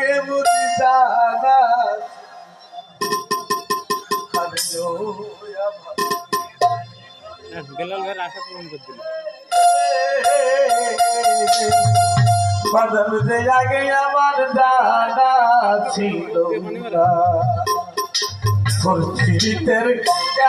আগে বুঝি জানা বেলাল ভাইয়ের আশা পূরণ করে দিল। বদল যে আগে আমার দাদা ছিল না।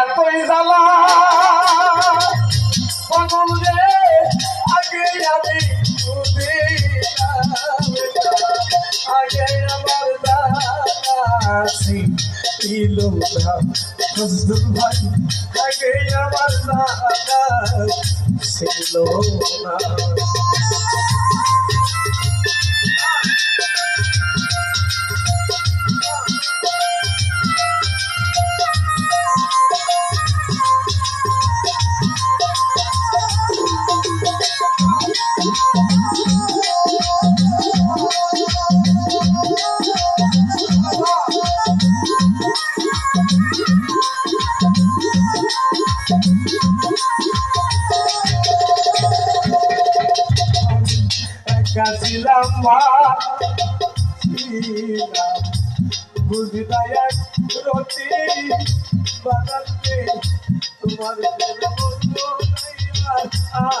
এতই জ্বালা। বদল যে আগে আমি। আগে আমার দাসি ছিল না। ফজলুল ভাই আগে আমার দাদা ছিল না। কাছিলাম মা ছিলাম বুঝিদায়াক রতি বানাতে তোমার আমি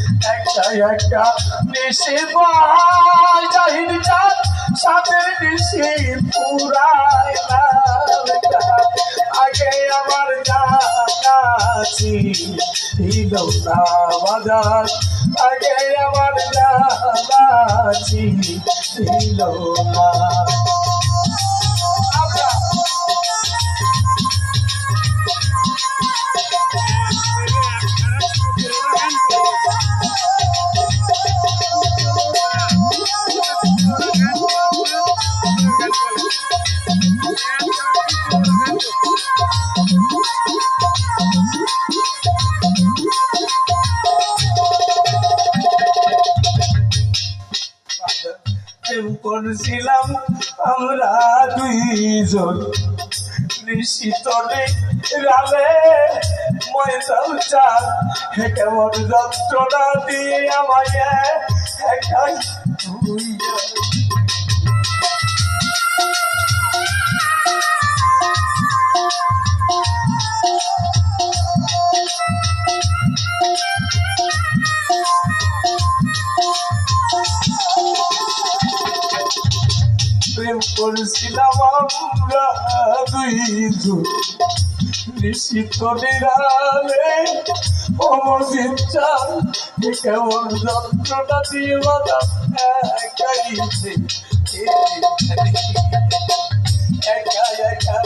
একটা একটা নিশি জাহিদ চাঁদ সাথে নিশি পুরাই আগে আমার জানাছি ছিল না বাজার আগে আমার জানাছি ছিল না প্রেম করছিলাম আমরা দুইজন। নিশিতনে রালে ময়দাল চাল কেমন যন্ত্রণা দিয়ে আমায় একাই করছিলাম আমরা দুইজন নিশ্চিত নিরালে অমর চাল কেমন যন্ত্রণা দিয়ে বাধা একাইছে একা একা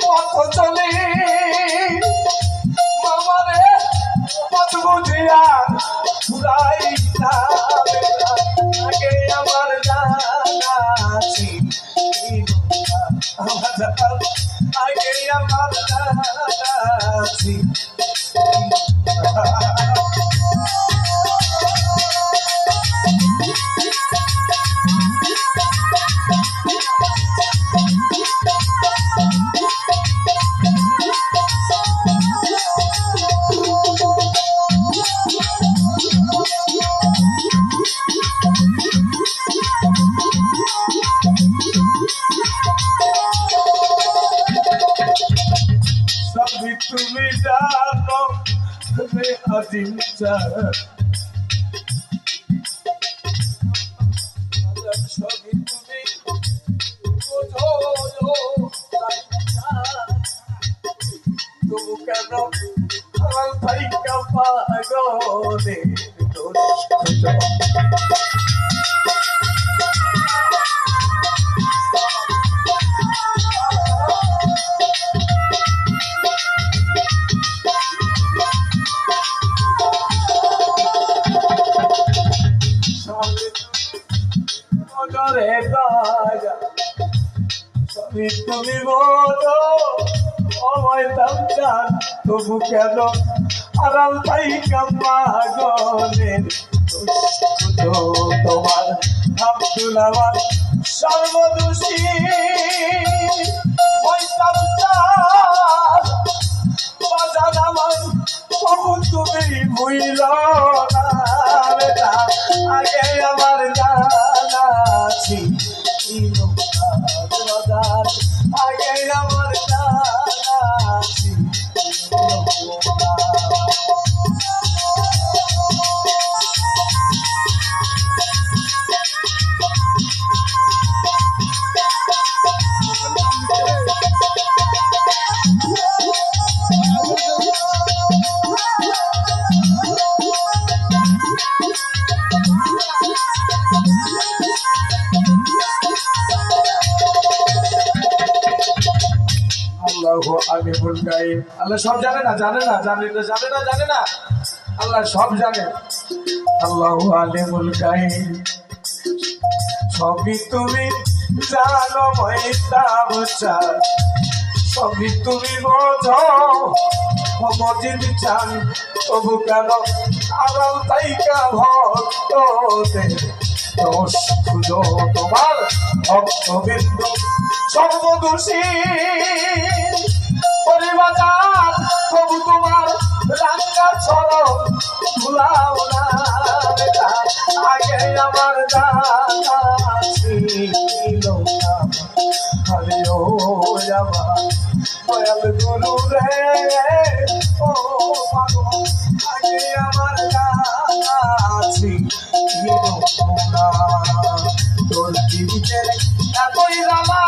পথ চলে মামারে পথ আজিম সবই তুমি তবু কেন আমার ভাই কাপাগনে দোষ খোঁজো রাজা সবই তুমি বলো অময় চান তবু কেন আরাম পাই কামাগনের তোমার আব্দুল আমার সর্বদোষী। ওই দাম আল্লাহ ভুল গাই আল্লাহ সব জানে না জানে না জানে না জানে না জানে না। আল্লাহ সব জানে। আল্লাহ আলিমুল গাই সবই তুমি জানো মহিতাব চান সবই তুমি বোঝো মজিদ চান তবু কেন আড়াল তাইকা ভক্তদের দোষ তোমার ভক্তবিন্দু? সর্বদোষী পরিবাজার তবু তোমার রাঙ্গা চরম ভুলাও না আগে আমার ছিল না হরে ও আমার রে। ও আগে আমার ছিল না। তোর জীবিতের এতই রামা